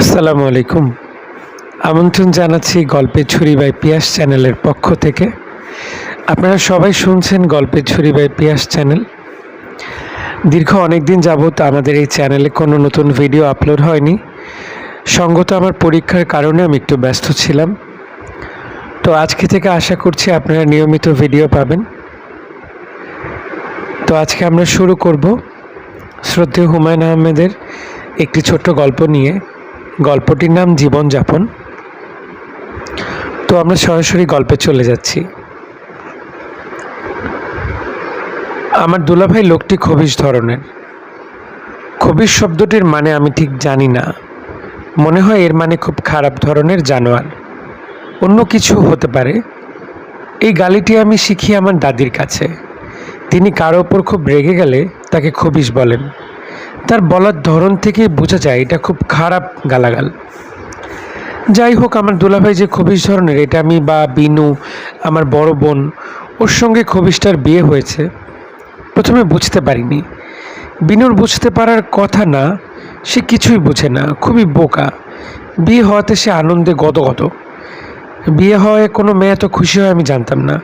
আসসালামু আলাইকুম। আমন্ত্রণ জানাচ্ছি গল্পের ছুরি বাই পিয়াস চ্যানেলের পক্ষ থেকে। আপনারা সবাই শুনছেন গল্পের ছুরি বাই পিয়াস চ্যানেল। দীর্ঘ অনেক দিন যাবৎ আমাদের এই চ্যানেলে কোনো নতুন ভিডিও আপলোড হয়নি। সঙ্গত আমার পরীক্ষার কারণে আমি একটু ব্যস্ত ছিলাম। তো আজকে থেকে আশা করছি আপনারা নিয়মিত ভিডিও পাবেন। তো আজকে আমরা শুরু করব শ্রদ্ধেয় হুমায়ুন আহমেদের একটি ছোট্ট গল্প নিয়ে। গল্পটির নাম জীবনযাপন। তো আমরা সরাসরি গল্পে চলে যাচ্ছি। আমার দুলাভাই লোকটি খবিশ ধরনের। খবিশ শব্দটির মানে আমি ঠিক জানি না। মনে হয় এর মানে খুব খারাপ ধরনের জানোয়ার। অন্য কিছু হতে পারে। এই গালিটি আমি শিখি আমার দাদির কাছে। তিনি কারও ওপর খুব রেগে গেলে তাকে খবিশ বলেন। তার বলার ধরন থেকে বোঝা যায়, এটা খুব খারাপ গালাগাল। যাই হোক, আমার দুলাভাই যে খবিশ ধরনের এটা আমি বা বিনু, আমার বড় বোন, ওর সঙ্গে খবিশটার বিয়ে হয়েছে, প্রথমে বুঝতে পারিনি। বিনুর বুঝতে পারার কথা না, সে কিছুই বোঝে না, খুবই বোকা। বিয়ে হওয়াতে সে আনন্দে গদগদ। বিয়ে হওয়ায় কোনো মেয়ে এত খুশি হয় আমি জানতাম না।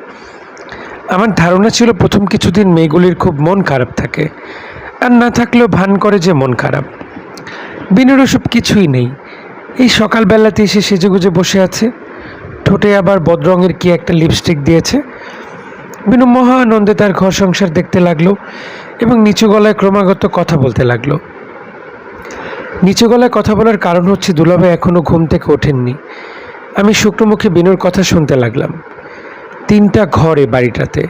আমার ধারণা ছিল প্রথম কিছুদিন মেয়েগুলির খুব মন খারাপ থাকে। আর না থাকলেও ভান করে যে মন খারাপ। বিনুর ওসব কিছুই নেই। এই সকালবেলাতে এসে সেজেগুজে বসে আছে। ঠোঁটে আবার বদরঙের কি একটা লিপস্টিক দিয়েছে। বিনু মহা আনন্দে তার ঘর সংসার দেখতে লাগল এবং নিচু গলায় ক্রমাগত কথা বলতে লাগল। নিচু গলায় কথা বলার কারণ হচ্ছে দুলাভাই এখনও ঘুম থেকে ওঠেননি। আমি শুক্রমুখে বিনুর কথা শুনতে লাগলাম। তিনটা ঘর এ বাড়িটাতে।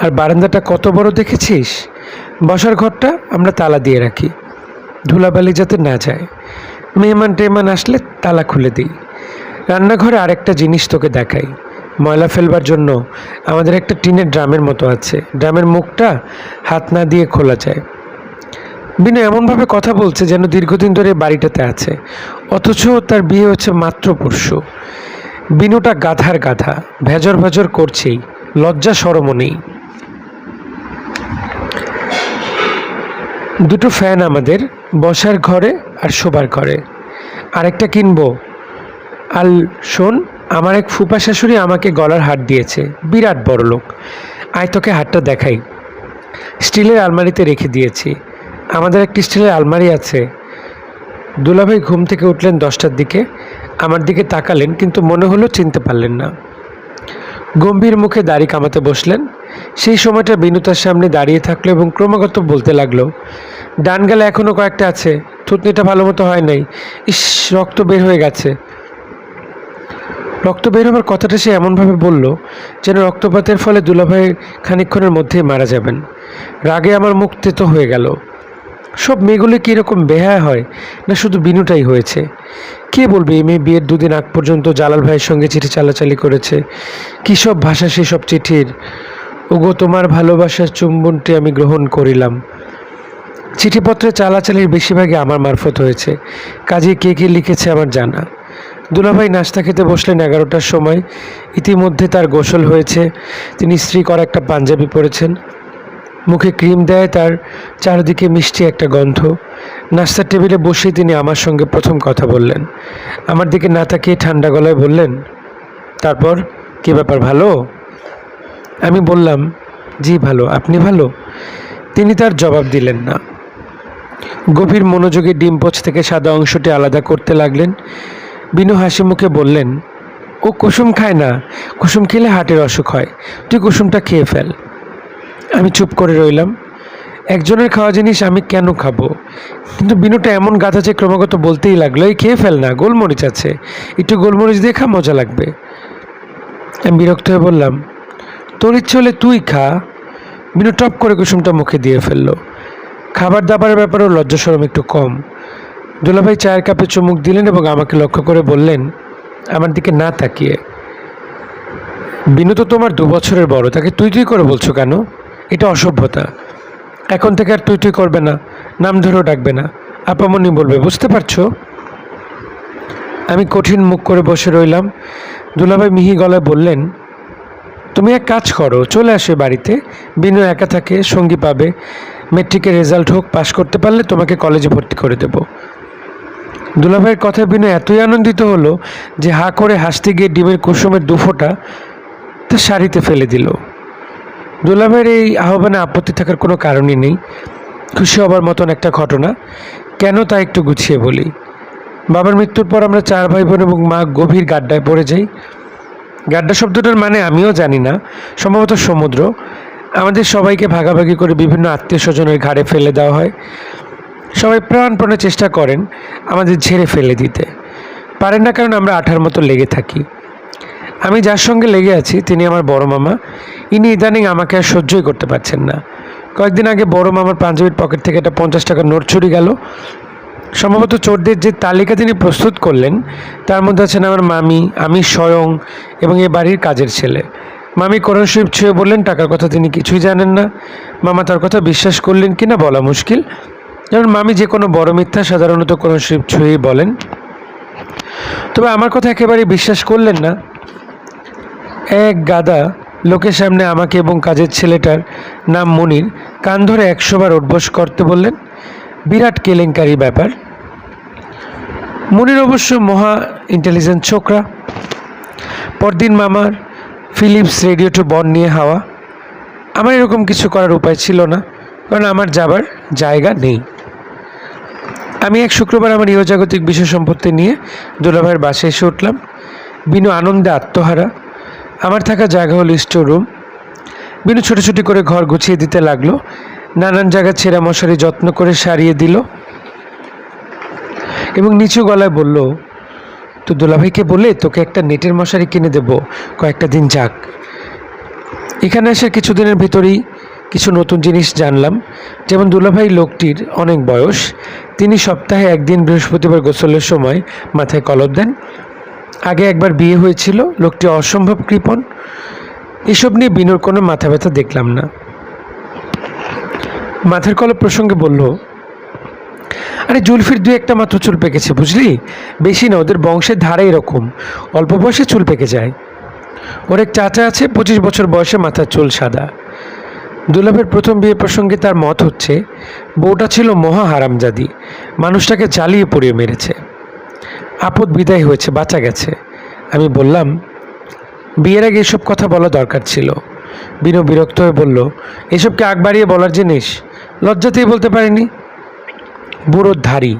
আর বারান্দাটা কত বড় দেখেছিস? বসার ঘরটা আমরা তালা দিয়ে রাখি। ধুলাবালি যাতে না যায়। মেহমান টেহমান আসলে তালা খুলে দিই। রান্নাঘরে আরেকটা জিনিস তোকে দেখাই। ময়লা ফেলবার জন্য আমাদের একটা টিনের ড্রামের মতো আছে। ড্রামের মুখটা হাত না দিয়ে খোলা যায়। বিনু এমনভাবে কথা বলছে যেন দীর্ঘদিন ধরে বাড়িটাতে আছে। অথচ তার বিয়ে হচ্ছে মাত্র পরশু। বিনুটা গাধার গাধা। ভেজর ভেজর করছেই। লজ্জা সরমও নেই। দুটো ফ্যান আমাদের, বসার ঘরে আর শোবার ঘরে। আরেকটা কিনবো। আর শোন, আমার এক ফুপা শাশুড়ি আমাকে গলার হাট দিয়েছে। বিরাট বড় লোক। আয় তোকে হাটটা দেখাই। স্টিলের আলমারিতে রেখে দিয়েছি। আমাদের একটি স্টিলের আলমারি আছে। দুলাভাই ঘুম থেকে উঠলেন দশটার দিকে। আমার দিকে তাকালেন, কিন্তু মনে হলো চিনতে পারলেন না। গম্ভীর মুখে দাড়ি কামাতে বসলেন। সেই সময়টা বিনুতার সামনে দাঁড়িয়ে থাকল এবং ক্রমাগত বলতে লাগল ডান গেলে এখনও কয়েকটা আছে, থুতনিটা ভালো মতো হয় নাই। ইস, রক্ত বের হয়ে গেছে। রক্ত বের হবার কথাটা সে এমনভাবে বলল যেন রক্তপাতের ফলে দুলাভাই খানিকক্ষণের মধ্যেই মারা যাবেন। রাগে আমার মুখ তেতো হয়ে গেল। সব মেয়েগুলি কীরকম বেহায় হয়? না শুধু বিনুটাই হয়েছে? কে বলবে এই মেয়ে বিয়ের দুদিন আগ পর্যন্ত জালাল ভাইয়ের সঙ্গে চিঠি চালাচালি করেছে? কী সব ভাষা সেসব চিঠির? ওগো, তোমার ভালোবাসার চুম্বনটি আমি গ্রহণ করিলাম। চিঠিপত্রে চালাচালির বেশিরভাগই আমার মারফত হয়েছে। কাজে কে কে লিখেছে আমার জানা। দুলাভাই নাস্তা খেতে বসলেন এগারোটার সময়। ইতিমধ্যে তার গোসল হয়েছে। তিনি স্ত্রী করা একটা পাঞ্জাবি পরেছেন। মুখে ক্রিম দেয়, তার চারদিকে মিষ্টি একটা গন্ধ। নাস্তার টেবিলে বসে তিনি আমার সঙ্গে প্রথম কথা বললেন। আমার দিকে না তাকিয়ে ঠান্ডা গলায় বললেন, তারপর কি ব্যাপার, ভালো? আমি বললাম, জি, ভালো। আপনি ভালো? তিনি তার জবাব দিলেন না। গভীর মনোযোগে ডিমপোচ থেকে সাদা অংশটি আলাদা করতে লাগলেন। বিনু হাসি মুখে বললেন, ও কুসুম খায় না। কুসুম খেলে হার্টের অসুখ হয়। তুই কুসুমটা খেয়ে ফেল। আমি চুপ করে রইলাম। একজনের খাওয়া জিনিস আমি কেন খাব? কিন্তু বিনুটা এমন গাধা যে ক্রমাগত বলতেই লাগল, এই খেয়ে ফেল না, গোলমরিচ আছে। একটু গোলমরিচ দিয়ে খা, মজা লাগবে। আমি বিরক্ত হয়ে বললাম, তোর ইচ্ছে হলে তুই খা। বিনু টপ করে কুসুমটা মুখে দিয়ে ফেলল। খাবার দাবারের ব্যাপারেও লজ্জা সরম একটু কম। দুলাভাই চায়ের কাপে চুমুক দিলেন এবং আমাকে লক্ষ্য করে বললেন, আমার দিকে না তাকিয়ে। বিনু তো তোমার দু বছরের বড়, তাকে তুই তুই করে বলছো কেন? এটা অসভ্যতা। এখন থেকে আর তুই তুই করবে না, নাম ধরেও ডাকবে না। আপামনি বলবে, বুঝতে পারছ? আমি কঠিন মুখ করে বসে রইলাম। দুলাভাই মিহি গলায় বললেন, তুমি এক কাজ করো, চলে আসে বাড়িতে। বিনু একা থাকে, সঙ্গী পাবে। মেট্রিকের রেজাল্ট হোক, পাশ করতে পারলে তোমাকে কলেজে ভর্তি করে দেব। দুলাভাইয়ের কথা বিনু এতই আনন্দিত হলো যে হা করে হাসতে গিয়ে ডিমের কুসুমের দুফোটা তা শাড়িতে ফেলে দিল। দুলাভাইয়ের এই আহ্বানে আপত্তি থাকার কোনো কারণই নেই। খুশি হবার মতন একটা ঘটনা। কেন তা একটু গুছিয়ে বলি। বাবার মৃত্যুর পর আমরা চার ভাই বোন এবং মা গভীর গাড্ডায় পড়ে যাই। গাড্ডা শব্দটার মানে আমিও জানি না। সম্ভবত সমুদ্র। আমাদের সবাইকে ভাগাভাগি করে বিভিন্ন আত্মীয় স্বজনের ঘাড়ে ফেলে দেওয়া হয়। সবাই প্রাণপণে চেষ্টা করেন আমাদের ঝেড়ে ফেলে দিতে। পারেন না কারণ আমরা আঠার মতো লেগে থাকি। আমি যার সঙ্গে লেগে আছি, তিনি আমার বড় মামা, ইনি ইদানিং আমাকে আর সহ্যই করতে পারছেন না। কয়েকদিন আগে বড় মামার পাঞ্জাবির পকেট থেকে একটা পঞ্চাশ টাকার নোট চুরি গেল। সম্ভবত চোরদের যে তালিকা তিনি প্রস্তুত করলেন, তার মধ্যে আছেন আমার মামি, আমি স্বয়ং এবং এ বাড়ির কাজের ছেলে। মামি কোরআন শরীফ ছুঁয়ে বললেন, টাকার কথা তিনি কিছুই জানেন না। মামা তার কথা বিশ্বাস করলেন কি না বলা মুশকিল। যেমন মামি যে কোনো বড় মিথ্যা সাধারণত কোরআন শরীফ ছুঁয়েই বলেন। তবে আমার কথা একেবারে বিশ্বাস করলেন না। এক গাদা লোকের সামনে আমাকে এবং কাজের ছেলেটার নাম মনির কান ধরে একশোবার উঠবোস করতে বললেন, বিরাট কেলেঙ্কারি ব্যাপার। মনির অবশ্য মহা ইন্টেলিজেন্ট ছোকরা। পরদিন মামার ফিলিপস রেডিও টু বন নিয়ে হাওয়া। আমার এরকম কিছু করার উপায় ছিল না, কারণ আমার যাবার জায়গা নেই। আমি এক শুক্রবার আমার ইহজাগতিক বিষয় সম্পত্তি নিয়ে দুলাভাইয়ের বাসে এসে উঠলাম। বিনু আনন্দে আত্মহারা। আমার থাকা জায়গা হলো স্টোর রুম। বিনু ছোটাছুটি করে ঘর গুছিয়ে দিতে লাগল। নানান জায়গা ছেঁড়া মশারি যত্ন করে সারিয়ে দিল। এবং নিচু গলায় বলল, তো দুলাভাইকে বলে তোকে একটা নেটের মশারি কিনে দেব, কয়েকটা দিন যাক। এখানে এসে কিছুদিনের ভিতরেই কিছু নতুন জিনিস জানলাম। যেমন দুলাভাই লোকটির অনেক বয়স, তিনি সপ্তাহে একদিন বৃহস্পতিবার গোসলের সময় মাথায় কলপ দেন। আগে একবার বিয়ে হয়েছিল, লোকটি অসম্ভব কৃপণ। এসব নিয়ে বিনুর কোনো মাথা ব্যথা দেখলাম না। মাথার কলপ প্রসঙ্গে বলল, আরে জুলফির দু একটা মাত্র চুল পেকেছে, বুঝলি? বেশি না, ওদের বংশের ধারে এরকম। অল্প বয়সে চুল পেকে যায়। ওর এক চাচা আছে, পঁচিশ বছর বয়সে মাথার চুল সাদা। দুলাভের প্রথম বিয়ে প্রসঙ্গে তার মত হচ্ছে, বউটা ছিল মহা হারামজাদি। মানুষটাকে জ্বালিয়ে পুড়িয়ে মেরেছে। আপদ বিদায় হয়েছে, বাঁচা গেছে। আমি বললাম, বিয়ের আগে এসব কথা বলা দরকার ছিল। বিনু বিরক্ত হয়ে বলল এসবকে আগ বাড়িয়ে বলার জিনিস? লজ্জাতেই বলতে পারিনি। বুড়োর ধারি,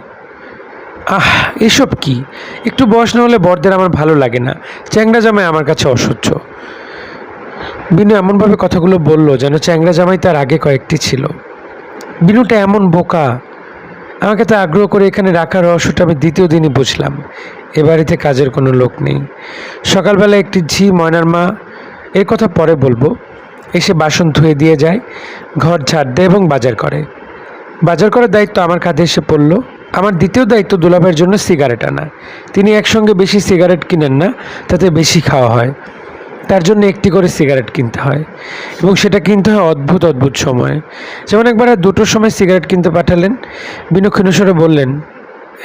আহ, এসব কি? একটু বয়স না হলে বরদের আমার ভালো লাগে না। চ্যাংরা জামাই আমার কাছে অসহ্য। বিনু এমনভাবে কথাগুলো বলল যেন চ্যাংরা জামাই তার আগে কয়েকটি ছিল। বিনুটা এমন বোকা আমাকে তো আগ্রহ করে এখানে রাখার রহস্যটা আমি দ্বিতীয় দিনই বুঝলাম। এ বাড়িতে কাজের কোনো লোক নেই। সকালবেলা একটি ঝি ময়নার মা, এর কথা পরে বলব, এসে বাসন ধুয়ে দিয়ে যায়, ঘর ঝাড় দেয় এবং বাজার করে। বাজার করার দায়িত্ব আমার কাঁধে এসে পড়ল। আমার দ্বিতীয় দায়িত্ব দুলাভের জন্য সিগারেট আনা। তিনি একসঙ্গে বেশি সিগারেট কিনেন না, তাতে বেশি খাওয়া হয়। তার জন্য একটি করে সিগারেট কিনতে হয় এবং সেটা কিনতে হয় অদ্ভুত অদ্ভুত সময়ে। যেমন একবার দুটোর সময় সিগারেট কিনতে পাঠালেন বিনক্ষণেশ্বরে বললেন,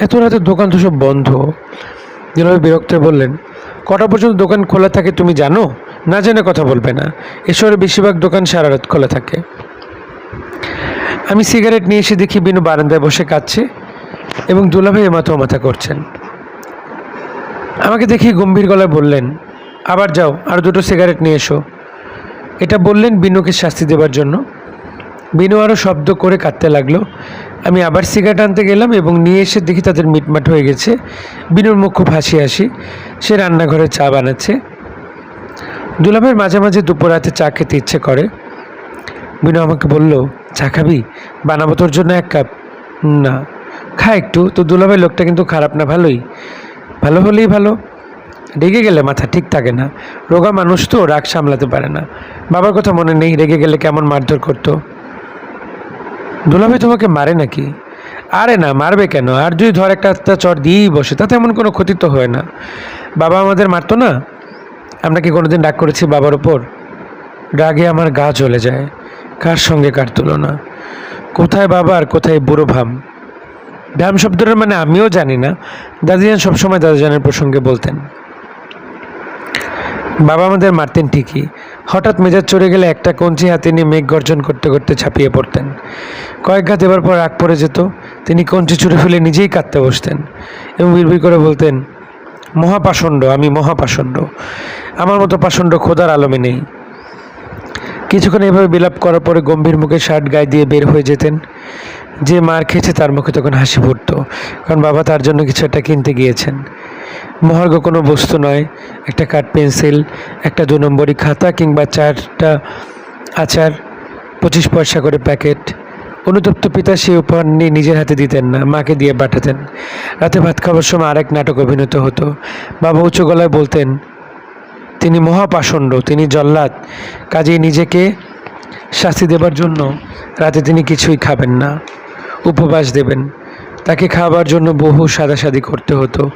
এত রাতে দোকান তো সব বন্ধ। দুলাভাই বিরক্ত বললেন, কটা পর্যন্ত দোকান খোলা থাকে তুমি জানো? না জেনে কথা বলবে না। এসবের বেশিরভাগ দোকান সারা রাত খোলা থাকে। আমি সিগারেট নিয়ে এসে দেখি বিনু বারান্দায় বসে কাঁদছে এবং দুলাভাই মাথা মাথা করছেন। আমাকে দেখি গম্ভীর গলায় বললেন আবার যাও, আর দুটো সিগারেট নিয়ে এসো। এটা বললেন বিনুকে শাস্তি দেবার জন্য। বিনু আরও শব্দ করে কাঁদতে লাগল। আমি আবার সিগারেট আনতে গেলাম এবং নিয়ে এসে দেখি তাদের মিটমাট হয়ে গেছে। বিনুর মুখ খুব হাসি হাসি। সে রান্নাঘরে চা বানাচ্ছে। দুলাভাইয়ের মাঝে মাঝে দুপুর রাতে চা খেতে ইচ্ছে করে। বিনু আমাকে বলল, চা খাবি? বানাবো তোর জন্য এক কাপ। না, খা একটু। তো দুলাভাই, লোকটা কিন্তু খারাপ না, ভালোই। ভালো হলেই ভালো। রেগে গেলে মাথা ঠিক থাকে না। রোগা মানুষ তো রাগ সামলাতে পারে না। বাবার কথা মনে নেই, রেগে গেলে কেমন মারধর করতো? দুলাভাই তোমাকে মারে নাকি? আরে না, মারবে কেন? আর যদি ধর একটা একটা চর দিয়েই বসে তাতে এমন কোনো ক্ষতি তো হয় না। বাবা আমাদের মারতো না? আমরা কি কোনোদিন রাগ করেছি বাবার ওপর রাগে আমার গা চলে যায়। কার সঙ্গে কার তুলনা? কোথায় বাবা আর কোথায় বুড়ো ভাম? ভ্যাম শব্দটার মানে আমিও জানি না। দাদিজান সবসময় দাদাজানের প্রসঙ্গে বলতেন। বাবা আমাদের মারতেন ঠিকই। হঠাৎ মেজাজ চড়ে গেলে একটা কঞ্চি হাতে নিয়ে মেঘ গর্জন করতে করতে ছাপিয়ে পড়তেন। কয়েক ঘা দেবার পর রাগ পড়ে যেত, তিনি কঞ্চি ছুঁড়ে ফেলে নিজেই কাঁদতে বসতেন এবং বিড়বিড় করে বলতেন, মহাপাষণ্ড, আমি মহাপাষণ্ড। আমার মতো পাষণ্ড খোদার আলমে নেই। কিছুক্ষণ এভাবে বিলাপ করার পরে গম্ভীর মুখে শার্ট গায়ে দিয়ে বের হয়ে যেতেন। যে মার খেয়েছে তার মুখে তখন হাসি ফুটতো, কারণ বাবা তার জন্য কিছু একটা কিনতে গিয়েছেন। মহার্ঘ কোনো বস্তু নয়। একটা কাঠ, পেন্সিল, একটা দু নম্বরই খাতা কিংবা চারটা আচার, পঁচিশ পয়সা করে প্যাকেট। অনুতপ্ত পিতা সেই উপহার নিয়ে নিজের হাতে দিতেন না, মাকে দিয়ে পাঠাতেন। রাতে ভাত খাবার সময় আরেক নাটক অভিনীত হতো। বাবা উঁচু গলায় বলতেন, তিনি মহাপাষণ্ড, তিনি জল্লাদ, কাজেই নিজেকে শাস্তি দেবার জন্য রাতে তিনি কিছুই খাবেন না। উপবাস দেবেন। তাকে খাবার জন্য বহু সাদাসাদি করতে হতো।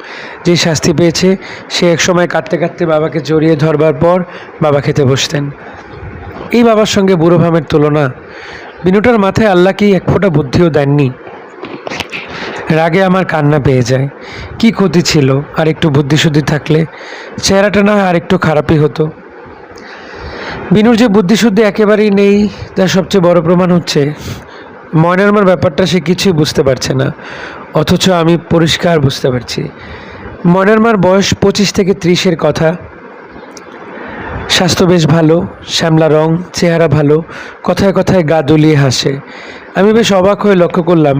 যে শাস্তি পেয়েছে, সে একসময় কাঁদতে কাঁদতে বাবাকে জড়িয়ে ধরবার পর বাবা খেতে বসতেন। এই বাবার সঙ্গে বুড়ো ভামের তুলনা। বিনুটার মাথায় আল্লাহ কি এক ফোঁটা বুদ্ধিও দেননি। রাগে আমার কান্না পেয়ে যায়। কি ক্ষতি ছিল, আর একটু বুদ্ধিশুদ্ধি থাকলে? চেহারাটা না আর একটু খারাপই হতো। বিনুর যে বুদ্ধিশুদ্ধি একেবারেই নেই, তার সবচেয়ে বড় প্রমাণ হচ্ছে ময়নারমার ব্যাপারটা সে কিছুই বুঝতে পারছে না, অথচ আমি পরিষ্কার বুঝতে পারছি। ময়নারমার বয়স পঁচিশ থেকে ত্রিশের কথা। স্বাস্থ্য বেশ ভালো, শ্যামলা রং, চেহারা ভালো, কথায় কথায় গা দুলিয়ে হাসে। আমি বেশ অবাক হয়ে লক্ষ্য করলাম,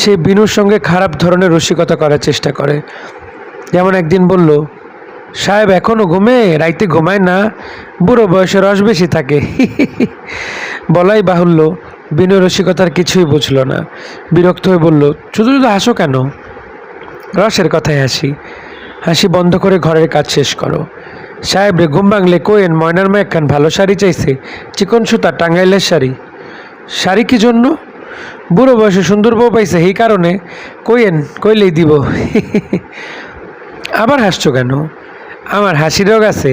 সে বিনুর সঙ্গে খারাপ ধরনের রসিকতা করার চেষ্টা করে। যেমন একদিন বলল, সাহেব এখনও ঘুমে? রাইতে ঘুমায় না? বুড়ো বয়সে রস বেশি থাকে। বলাই বাহুল্য বিনু রসিকতার কিছুই বুঝল না। বিরক্ত হয়ে বলল, শুধু শুধু হাসো কেন? রসের কথায় হাসি। হাসি বন্ধ করে ঘরের কাজ শেষ করো। সাহেব রে, ঘুম ভাঙলে কোয়েন, ময়নার মা একখান ভালো শাড়ি চাইছে, চিকন সুতা, টাঙ্গাইলের শাড়ি। শাড়ি কি জন্য? বুড়ো বয়সে সুন্দর বউ পাইছে এই কারণে কইয়েন কইলেই দিব। আবার হাসছো কেন? আমার হাসি রোগ আছে।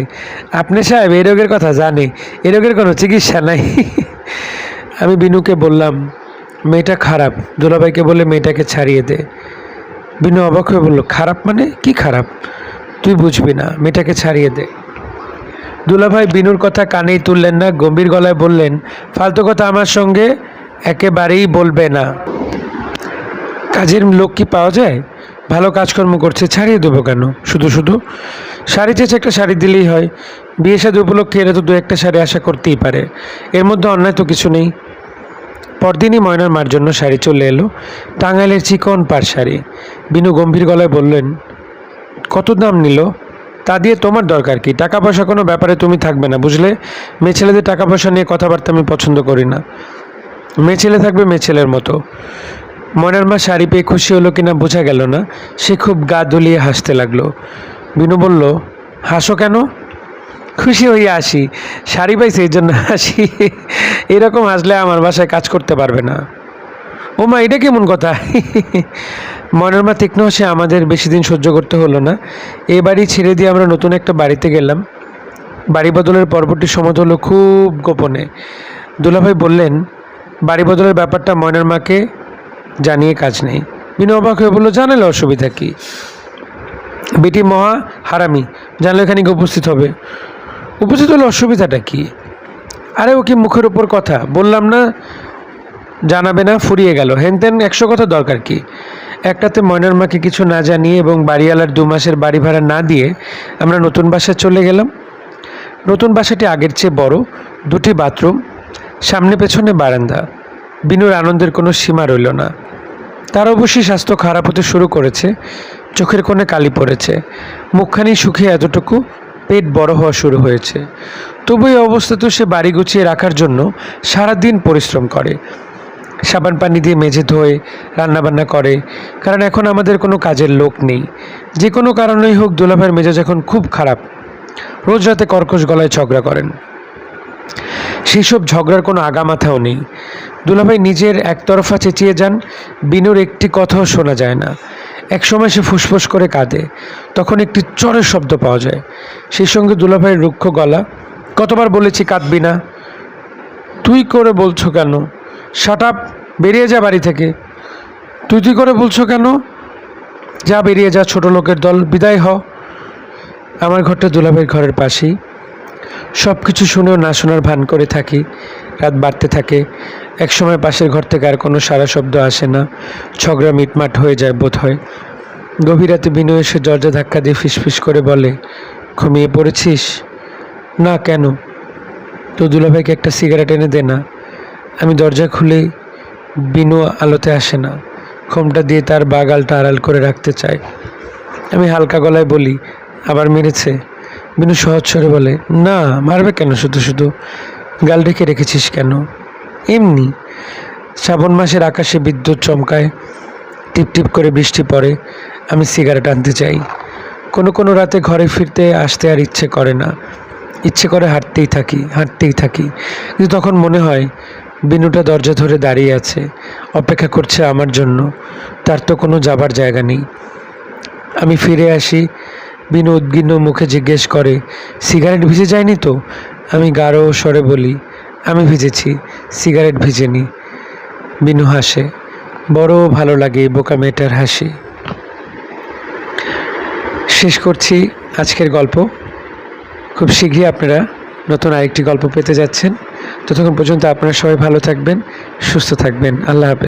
আপনি সাহেব, এই রোগের কথা জানে, এই রোগের কোনো চিকিৎসা নাই। আমি বিনুকে বললাম, মেয়েটা খারাপ। দুলাভাইকে বলে, মেয়েটাকে ছাড়িয়ে দে। বিনু অবাক হয়ে বলল, খারাপ মানে? কি খারাপ? তুই বুঝবি না, মেয়েটাকে ছাড়িয়ে দে। দুলাভাই বিনুর কথা কানেই তুললেন না, গম্ভীর গলায় বললেন, ফালতু কথা আমার সঙ্গে একেবারেই বলবে না। কাজের লোক কি পাওয়া যায়? ভালো কাজকর্ম করছে, ছাড়িয়ে দেবো কেন? শুধু শুধু শাড়ি চেয়েছে একটা শাড়ি দিলেই হয়। বিয়ে সাথে উপলক্ষে এরা তো দু একটা শাড়ি আশা করতেই পারে। এর মধ্যে অন্যায় তো কিছু নেই। পরদিনই ময়নার মার জন্য শাড়ি চলে এলো, টাঙ্গাইলের চিকন পার শাড়ি। বিনু গম্ভীর গলায় বললেন, কত দাম নিল? তা দিয়ে তোমার দরকার কি? টাকা পয়সা কোনো ব্যাপারে তুমি থাকবে না, বুঝলে? মেয়ে ছেলেদের টাকা পয়সা নিয়ে কথাবার্তা আমি পছন্দ করি না। মেয়ে ছেলে থাকবে মেয়ে ছেলের মতো। ময়নার মা শাড়ি পেয়ে খুশি হলো কিনা বোঝা গেল না, সে খুব গা দুলিয়ে হাসতে লাগল। বিনু বলল, হাসো কেন? খুশি হয়ে আসি, শাড়ি পাইছে এই জন্য আসি। এরকম আসলে আমার বাসায় কাজ করতে পারবে না। ও মা, এটা কেমন কথা? মনের মা তীক্ষ্ণ হাসি আমাদের বেশি দিন সহ্য করতে হলো না। এ বাড়ি ছেড়ে দিয়ে আমরা নতুন একটা বাড়িতে গেলাম। বাড়ি বদলের পরবর্তী সময় হলো খুব গোপনে। দুলাভাই বললেন, বাড়ি বদলের ব্যাপারটা ময়নার মাকে জানিয়ে কাজ নেই। বিনু অবাক হয়ে বলল, জানালে অসুবিধা কী? বেটি মহা হারামি, জানলে এখানে উপস্থিত হবে। উপস্থিত হলে অসুবিধাটা কি? আরে ও কি মুখের উপর কথা? বললাম না, জানাবে না, ফুরিয়ে গেল। হেনতেন একশো কথা দরকার কি? একটাতে ময়নার মাকে কিছু না জানিয়ে এবং বাড়িওয়ালার দু মাসের বাড়ি ভাড়া না দিয়ে আমরা নতুন বাসায় চলে গেলাম। নতুন বাসাটি আগের চেয়ে বড়, দুটি বাথরুম, সামনে পেছনে বারান্দা। বিনুর আনন্দের কোনো সীমা রইল না। তার অবশ্যই স্বাস্থ্য খারাপ হতে শুরু করেছে, চোখের কোণে কালি পড়েছে। মুখখানি শুকিয়ে এতটুকু পেট বড় হওয়া শুরু হয়েছে। তবু এই অবস্থাতেও সে বাড়ি গুছিয়ে রাখার জন্য সারাদিন পরিশ্রম করে। সাবান পানি দিয়ে মেঝে ধোয়, রান্নাবান্না করে, কারণ এখন আমাদের কোনো কাজের লোক নেই। যে কোনো কারণেই হোক দুলাভাইয়ের মেজাজ এখন খুব খারাপ। রোজ রাতে কর্কশ গলায় ঝগড়া করেন। সেই সব ঝগড়ার কোনো আগামাথাও নেই। দুলাভাই নিজের একতরফা চেঁচিয়ে যান, বিনুর একটি কথাও শোনা যায় না। একসময় সে ফুসফুস করে কাঁদে। তখন একটি চরের শব্দ পাওয়া যায়। সেই সঙ্গে দুলাভাইয়ের রুক্ষ গলা, কতবার বলেছি কাঁদবি না? তুই করে বলছো কেন? শাট বেরিয়ে যা বাড়ি থেকে। তুই তুই করে বলছো কেন? যা বেরিয়ে যা, ছোট লোকের দল, বিদায় হ। আমার ঘরটা দুলাভাইয়ের ঘরের পাশেই। সব কিছু শুনেও না শোনার ভান করে থাকি, রাত বাড়তে থাকে। একসময় পাশের ঘর থেকে আর কোনো সারা শব্দ আসে না। ঝগড়া মিটমাট হয়ে যায় বোধ হয়। গভীর রাতে বিনু এসে দরজা ধাক্কা দিয়ে ফিসফিস করে বলে, ঘুমিয়ে পড়েছিস? না, কেন? তো দুলাভাইকে একটা সিগারেট এনে দে না। আমি দরজা খুলেই বিনু আলোতে আসে না। খোমটা দিয়ে তার বাগালটা আড়াল করে রাখতে চায়। আমি হালকা গলায় বলি, আবার মেরেছে? বিনু সহজ স্বরে বলে, না, মারবে কেন শুধু শুধু? গাল ঢেকে রেখেছিস কেন? এমনি, শ্রাবণ মাসের আকাশে বিদ্যুৎ চমকায়, টিপ টিপ করে বৃষ্টি পড়ে, আমি সিগারেট আনতে চাই। কোনো কোনো রাতে ঘরে ফিরতে আসতে আর ইচ্ছে করে না। ইচ্ছে করে হাঁটতেই থাকি হাঁটতেই থাকি। কিন্তু তখন মনে হয়, বিনুটা দরজা ধরে দাঁড়িয়ে আছে, অপেক্ষা করছে আমার জন্য। তার তো কোনো যাবার জায়গা নেই। আমি ফিরে আসি বিনু উদ্গিন্ন মুখে জিজ্ঞেস করে, সিগারেট ভিজে যায়নি তো? আমি গাঢ় স্বরে বলি, আমি ভিজেছি, সিগারেট ভিজেনি। বিনু হাসে, বড় ভালো লাগে বোকা মেয়েটার হাসি। শেষ করছি আজকের গল্প। খুব শীঘ্রই আপনারা নতুন আরেকটি গল্প পেতে যাচ্ছেন। ততক্ষণ পর্যন্ত আপনারা সবাই ভালো থাকবেন, সুস্থ থাকবেন। আল্লাহ হাফেজ।